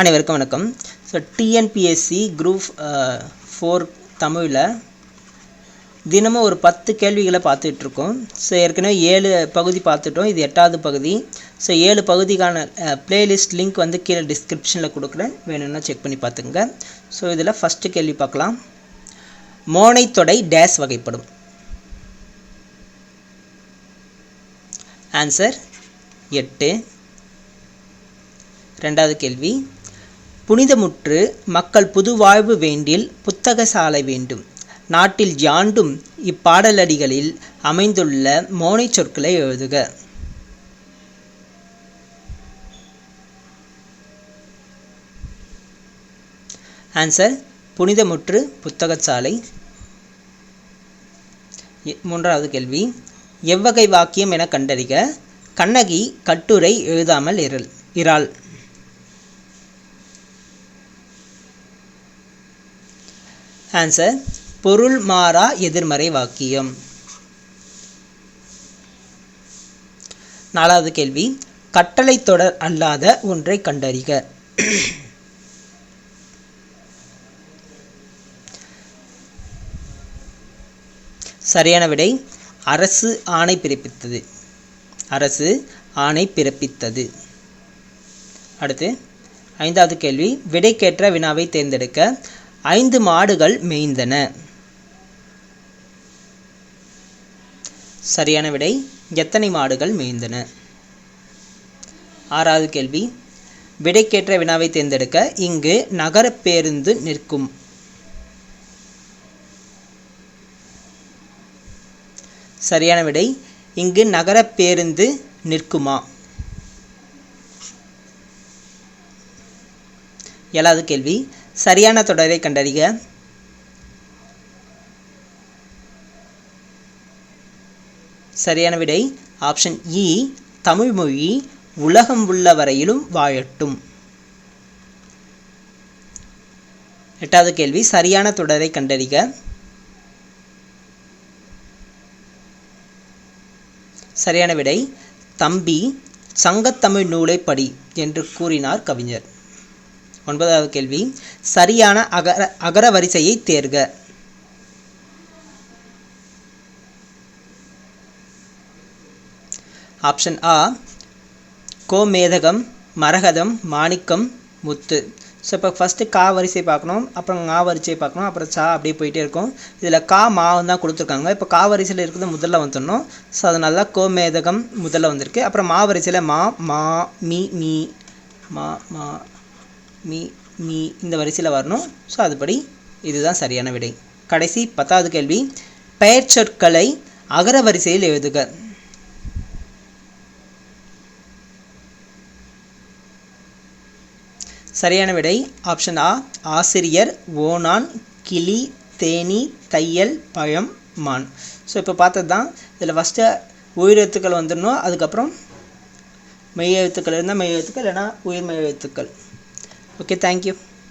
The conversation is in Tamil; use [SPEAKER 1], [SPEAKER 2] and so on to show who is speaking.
[SPEAKER 1] அனைவருக்கும் வணக்கம் ஸோ டிஎன்பிஎஸ்சி குரூப் ஃபோர் தமிழில் தினமும் ஒரு பத்து கேள்விகளை பார்த்துட்ருக்கோம் ஸோ ஏற்கனவே ஏழு பகுதி பார்த்துட்டோம் இது எட்டாவது பகுதி ஸோ ஏழு பகுதிக்கான பிளேலிஸ்ட் uh, லிங்க் வந்து கீழே டிஸ்கிரிப்ஷனில் கொடுக்குறேன் வேணும்னா செக் பண்ணி பார்த்துங்க ஸோ இதில் ஃபஸ்ட்டு கேள்வி பார்க்கலாம் மோனைத்தொடை டேஸ் வகைப்படும் ஆன்சர் எட்டு ரெண்டாவது கேள்வி புனிதமுற்று மக்கள் புது வாழ்வு வேண்டில் புத்தக சாலை வேண்டும் நாட்டில் யாண்டும் இப்பாடலடிகளில் அமைந்துள்ள மோனை சொற்களை எழுதுக ஆன்சர் புனிதமுற்று சாலை மூன்றாவது கேள்வி எவ்வகை வாக்கியம் என கண்டறிக கண்ணகி கட்டுரை எழுதாமல் இரல் இறாள் ஆன்சர் பொருள் மாறா எதிர்மறை வாக்கியம் நாலாவது கேள்வி கட்டளை தொடர் அல்லாத ஒன்றை கண்டறிக சரியான விடை அரசு ஆணை பிறப்பித்தது அரசு ஆணை பிறப்பித்தது அடுத்து ஐந்தாவது கேள்வி விடைக்கேற்ற வினாவை தேர்ந்தெடுக்க ஐந்து மாடுகள் மேய்ந்தன சரியான விடை எத்தனை மாடுகள் மேய்ந்தன ஆறாவது கேள்வி விடைக்கேற்ற வினாவை தேர்ந்தெடுக்க இங்கு நகர பேருந்து நிற்கும் சரியான விடை இங்கு நகர பேருந்து நிற்குமா ஏழாவது கேள்வி சரியான தொடரை கண்டறிக சரியான விடை ஆப்ஷன் இ e, தமிழ் மொழி உலகம் உள்ள வரையிலும் வாழட்டும் எட்டாவது கேள்வி சரியான தொடரை கண்டறிக சரியான விடை தம்பி சங்கத்தமிழ் நூலை படி என்று கூறினார் கவிஞர் ஒன்பதாவது கேள்வி சரியான அகர அகர வரிசையை தேர்க ஆப்ஷன் ஆ கோமேதகம் மரகதம் மாணிக்கம் முத்து ஸோ இப்போ ஃபஸ்ட்டு கா வரிசை பார்க்கணும் அப்புறம் மா வரிசை பார்க்கணும் அப்புறம் சா அப்படியே போயிட்டே இருக்கும் இதில் கா மாவும் தான் கொடுத்துருக்காங்க இப்போ கா வரிசையில் இருக்கிறது முதல்ல வந்துடணும் ஸோ அதனால தான் கோமேதகம் முதல்ல வந்திருக்கு அப்புறம் மா வரிசையில் மா மா மீ மீ மா மா மீ மீ இந்த வரிசையில் வரணும் ஸோ அதுபடி இதுதான் சரியான விடை கடைசி பத்தாவது கேள்வி பெயர் சொற்களை அகர வரிசையில் எழுதுக சரியான விடை ஆப்ஷன் ஆ ஆசிரியர் ஓனான் கிளி தேனி தையல் பழம் மான் ஸோ இப்போ பார்த்தது தான் இதில் ஃபஸ்ட்டு உயிரெழுத்துக்கள் வந்துடணும் அதுக்கப்புறம் மெய் எழுத்துக்கள் இருந்தால் மெய் எழுத்துக்கள் இல்லைனா உயிர் மெய் எழுத்துக்கள் ഓക്കെ താങ്ക്